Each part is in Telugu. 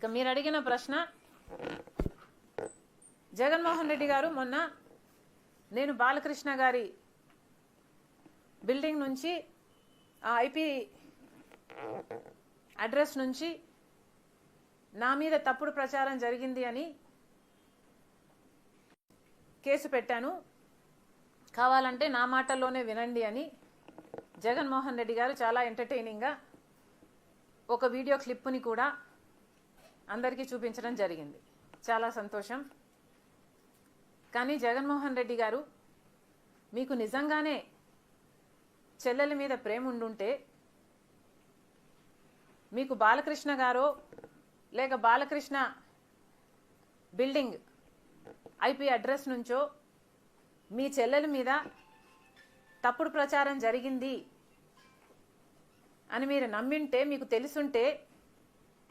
ఇక మీరు అడిగిన ప్రశ్న. జగన్మోహన్ రెడ్డి గారు మొన్న నేను బాలకృష్ణ గారి బిల్డింగ్ నుంచి ఆ ఐపీ అడ్రస్ నుంచి నా మీద తప్పుడు ప్రచారం జరిగింది అని కేసు పెట్టాను. కావాలంటే నా మాటల్లోనే వినండి అని జగన్మోహన్ రెడ్డి గారు చాలా ఎంటర్టైనింగ్గా ఒక వీడియో క్లిప్పుని కూడా అందరికీ చూపించడం జరిగింది. చాలా సంతోషం. కానీ జగన్మోహన్ రెడ్డి గారు మీకు నిజంగానే చెల్లెల మీద ప్రేమ ఉండుంటే మీకు బాలకృష్ణ గారో లేక బాలకృష్ణ బిల్డింగ్ ఐపీ అడ్రస్ నుంచో మీ చెల్లెల మీద తప్పుడు ప్రచారం జరిగింది అని మీరు నమ్మింటే మీకు తెలుసుంటే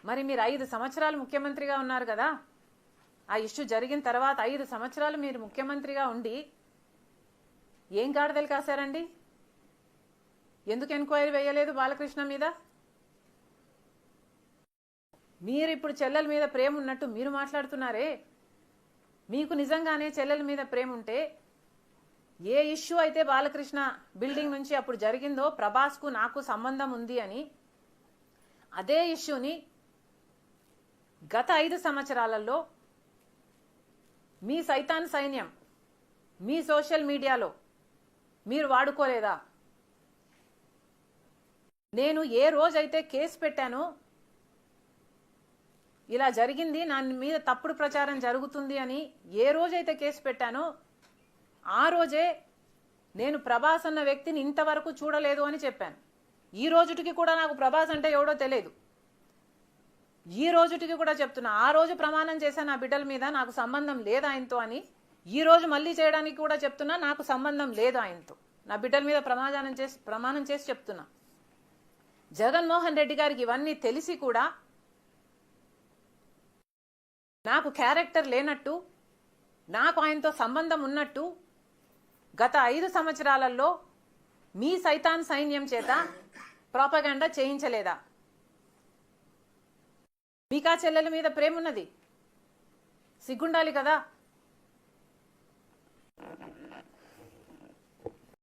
మరి మీరు ఐదు సంవత్సరాలు ముఖ్యమంత్రిగా ఉన్నారు కదా? ఆ ఇష్యూ జరిగిన తర్వాత ఐదు సంవత్సరాలు మీరు ముఖ్యమంత్రిగా ఉండి ఏం గాడిదలు కాశారండి? ఎందుకు ఎంక్వైరీ వేయలేదు బాలకృష్ణ మీద? మీరు ఇప్పుడు చెల్లెల మీద ప్రేమ ఉన్నట్టు మీరు మాట్లాడుతున్నారే? మీకు నిజంగానే చెల్లెల మీద ప్రేమ ఉంటే ఏ ఇష్యూ అయితే బాలకృష్ణ బిల్డింగ్ నుంచి అప్పుడు జరిగిందో ప్రభాస్కు నాకు సంబంధం ఉంది అని అదే ఇష్యూని గత ఐదు సంవత్సరాలలో మీ సైతాన్ సైన్యం మీ సోషల్ మీడియాలో మీరు వాడుకోలేదా? నేను ఏ రోజైతే కేసు పెట్టానో ఇలా జరిగింది నా మీద తప్పుడు ప్రచారం జరుగుతుంది అని ఏ రోజైతే కేసు పెట్టానో ఆ రోజే నేను ప్రభాస్ అన్న వ్యక్తిని ఇంతవరకు చూడలేదు అని చెప్పాను. ఈ రోజుటికి కూడా నాకు ప్రభాస్ అంటే ఎవడో తెలియదు. ఈ రోజుటికి కూడా చెప్తున్నా ఆ రోజు ప్రమాణం చేశా నా బిడ్డల మీద నాకు సంబంధం లేదు ఆయనతో అని ఈ రోజు మళ్ళీ చేయడానికి కూడా చెప్తున్నా నాకు సంబంధం లేదు ఆయనతో. నా బిడ్డల మీద ప్రమాణం చేసి ప్రమాణం చేసి చెప్తున్నా. జగన్మోహన్ రెడ్డి గారికి ఇవన్నీ తెలిసి కూడా నాకు క్యారెక్టర్ లేనట్టు నాకు ఆయనతో సంబంధం ఉన్నట్టు గత ఐదు సంవత్సరాలలో మీ సైతాన్ సైన్యం చేత ప్రాపగండా చేయించలేదా? మీకా చెల్లెల మీద ప్రేమ ఉన్నది సిగ్గుండాలి కదా?